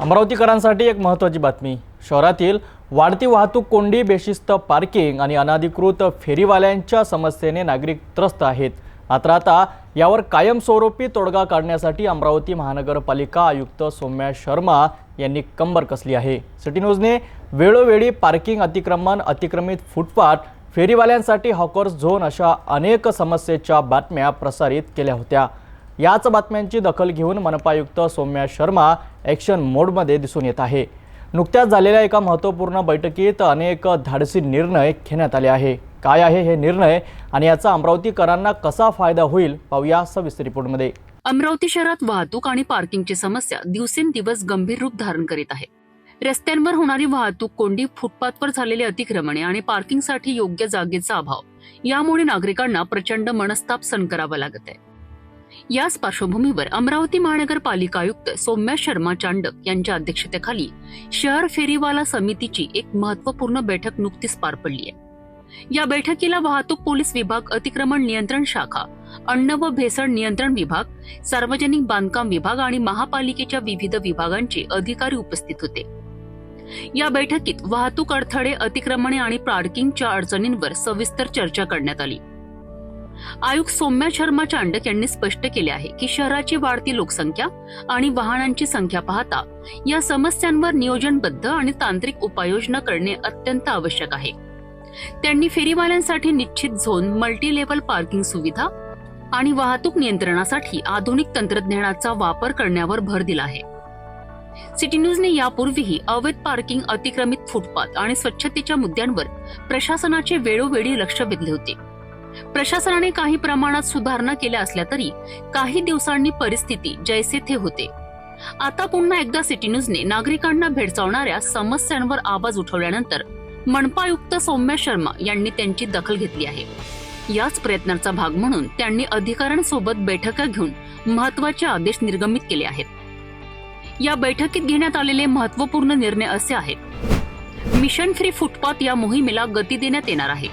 अमरावतीकरांसाठी एक महत्त्वाची बातमी. शहरातील वाढती वाहतूक कोंडी बेशिस्त पार्किंग आणि अनाधिकृत फेरीवाल्यांच्या समस्येने नागरिक त्रस्त आहेत. मात्र आता यावर कायमस्वरूपी तोडगा काढण्यासाठी अमरावती महानगरपालिका आयुक्त सौम्या शर्मा यांनी कंबर कसली आहे. सिटी न्यूजने वेळोवेळी पार्किंग अतिक्रमण अतिक्रमित फुटपाथ फेरीवाल्यांसाठी हॉकर्स झोन अशा अनेक समस्येच्या बातम्या प्रसारित केल्या होत्या. याच बातम्यांची दखल घेऊन मनपायुक्त सौम्या शर्मा ॲक्शन मोडमध्ये दिसून येत आहे. नुकत्याच झालेल्या एका महत्त्वपूर्ण बैठकीत अनेक धाडसी निर्णय घेण्यात आले आहे. काय आहे हे निर्णय आणि याचा अमरावतीकरांना कसा फायदा होईल पाहूया सविस्तर रिपोर्टमध्ये. अमरावती शहरात वाहतूक आणि पार्किंगची समस्या दिवसेंदिवस गंभीर रूप धारण करीत आहे. रस्त्यांवर होणारी वाहतूक कोंडी फुटपाथवर झालेले अतिक्रमणे आणि पार्किंगसाठी योग्य जागेचा अभाव यामुळे नागरिकांना प्रचंड मनस्ताप सण करावा लागत आहे. याच पार्श्वभूमीवर अमरावती महानगरपालिका आयुक्त सौम्या शर्मा चांडक यांच्या अध्यक्षतेखाली शहर फेरीवाला समितीची एक महत्त्वपूर्ण बैठक नुकतीच पार पडली आहे. या बैठकीला वाहतूक पोलीस विभाग अतिक्रमण नियंत्रण शाखा अन्न व भेसळ नियंत्रण विभाग सार्वजनिक बांधकाम विभाग आणि महापालिकेच्या विविध विभागांचे अधिकारी उपस्थित होते. या बैठकीत वाहतूक अडथळे अतिक्रमणे आणि पार्किंगच्या अडचणींवर सविस्तर चर्चा करण्यात आली. आयुक्त सौम्या शर्मा चांडक यांनी स्पष्ट केले आहे की शहराची वाढती लोकसंख्या आणि वाहनांची संख्या पाहता या समस्यांवर नियोजनबद्ध आणि तांत्रिक उपाययोजना करणे अत्यंत आवश्यक आहे. त्यांनी फेरीवाल्यांसाठी निश्चित झोन मल्टी लेवल पार्किंग सुविधा आणि वाहतूक नियंत्रणासाठी आधुनिक तंत्रज्ञानाचा वापर करण्यावर भर दिला आहे. सिटी न्यूजने यापूर्वीही अवैध पार्किंग अतिक्रमित फुटपाथ आणि स्वच्छतेच्या मुद्द्यांवर प्रशासनाचे वेळोवेळी लक्ष वेधले होते. प्रशासनाने काही प्रमाणात सुधारणा केल्या असल्या तरी काही दिवसांनी परिस्थिती जैसे थे होते. आता पुन्हा एकदा सिटी न्यूजने नागरिकांना भेडसावणाऱ्या समस्यांवर आवाज उठवल्यानंतर मनपायुक्त सौम्या शर्मा यांनी त्यांची दखल घेतली आहे. याच प्रयत्नाचा भाग म्हणून त्यांनी अधिकाऱ्यांसोबत बैठका घेऊन महत्त्वाचे आदेश निर्गमित केले आहेत. या बैठकीत घेण्यात आलेले महत्त्वपूर्ण निर्णय असे आहेत. मिशन फ्री फुटपाथ या मोहिमेला गती देण्यात येणार आहे.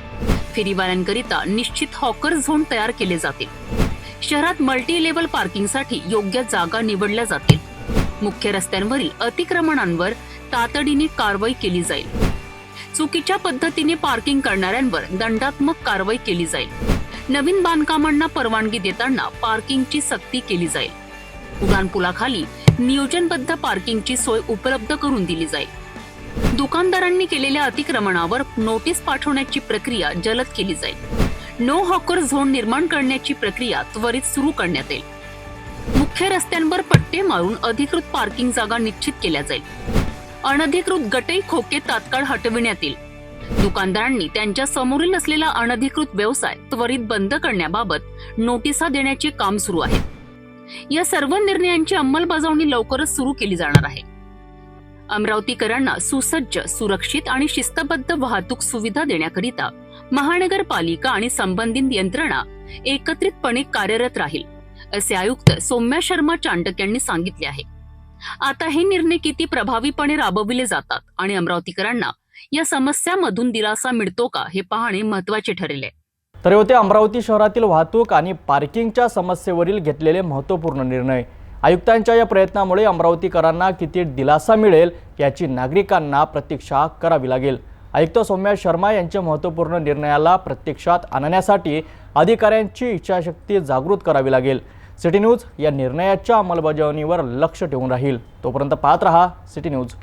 फेरीवाल्यांकरिता निश्चित हॉकर झोन तयार केले जातील शहरात मल्टी लेवल पार्किंगसाठी योग्य जागा निवडल्या जातील. मुख्य रस्त्यांवरील अतिक्रमणांवर तातडीने कारवाई केली जाईल. चुकीच्या पद्धतीने पार्किंग करणाऱ्यांवर दंडात्मक कारवाई केली जाईल. नवीन बांधकामांना परवानगी देताना पार्किंगची सक्ती केली जाईल. उड्डाणपुलाखाली नियोजनबद्ध पार्किंगची सोय उपलब्ध करून दिली जाईल. दुकानदारांनी केलेल्या अतिक्रमणावर नोटीस पाठवण्याची प्रक्रिया जलद केली जाईल. नो हॉकर झोन निर्माण करण्याची प्रक्रिया त्वरित सुरू करण्यात येईल. मुख्य रस्त्यांवर पट्टे मारून अधिकृत पार्किंग जागा निश्चित केल्या जाईल. अनधिकृत गटई खोके तात्काळ हटविण्यात येईल. दुकानदारांनी त्यांच्या समोरील असलेला अनधिकृत व्यवसाय त्वरित बंद करण्याबाबत नोटिसा देण्याचे काम सुरू आहे. या सर्व निर्णयांची अंमलबजावणी लवकरच सुरू केली जाणार आहे. अमरावतीकरांना सुसज्ज सुरक्षित आणि शिस्तबद्ध वाहतूक सुविधा देण्याकरिता महानगरपालिका आणि संबंधित यंत्रणा एकत्रितपणे कार्यरत राहील असे आयुक्त सौम्या शर्मा चांडक यांनी सांगितले आहे आता हे निर्णय किती प्रभावीपणे राबविले जातात आणि अमरावतीकरांना या समस्यामधून दिलासा मिळतो का हे पाहणे महत्त्वाचे ठरेल आहे. तर होते अमरावती शहरातील वाहतूक आणि पार्किंगच्या समस्येवरील घेतलेले महत्त्वपूर्ण निर्णय आयुक्तांच्या या प्रयत्नामुळे अमरावतीकरांना किती दिलासा मिळेल याची नागरिकांना प्रतीक्षा करावी लागेल. आयुक्त सौम्या शर्मा यांच्या महत्त्वपूर्ण निर्णयाला प्रत्यक्षात आणण्यासाठी अधिकाऱ्यांची इच्छाशक्ती जागृत करावी लागेल. सिटी न्यूज या निर्णयाच्या अंमलबजावणीवर लक्ष ठेवून राहील. तोपर्यंत पाहत रहा सिटी न्यूज.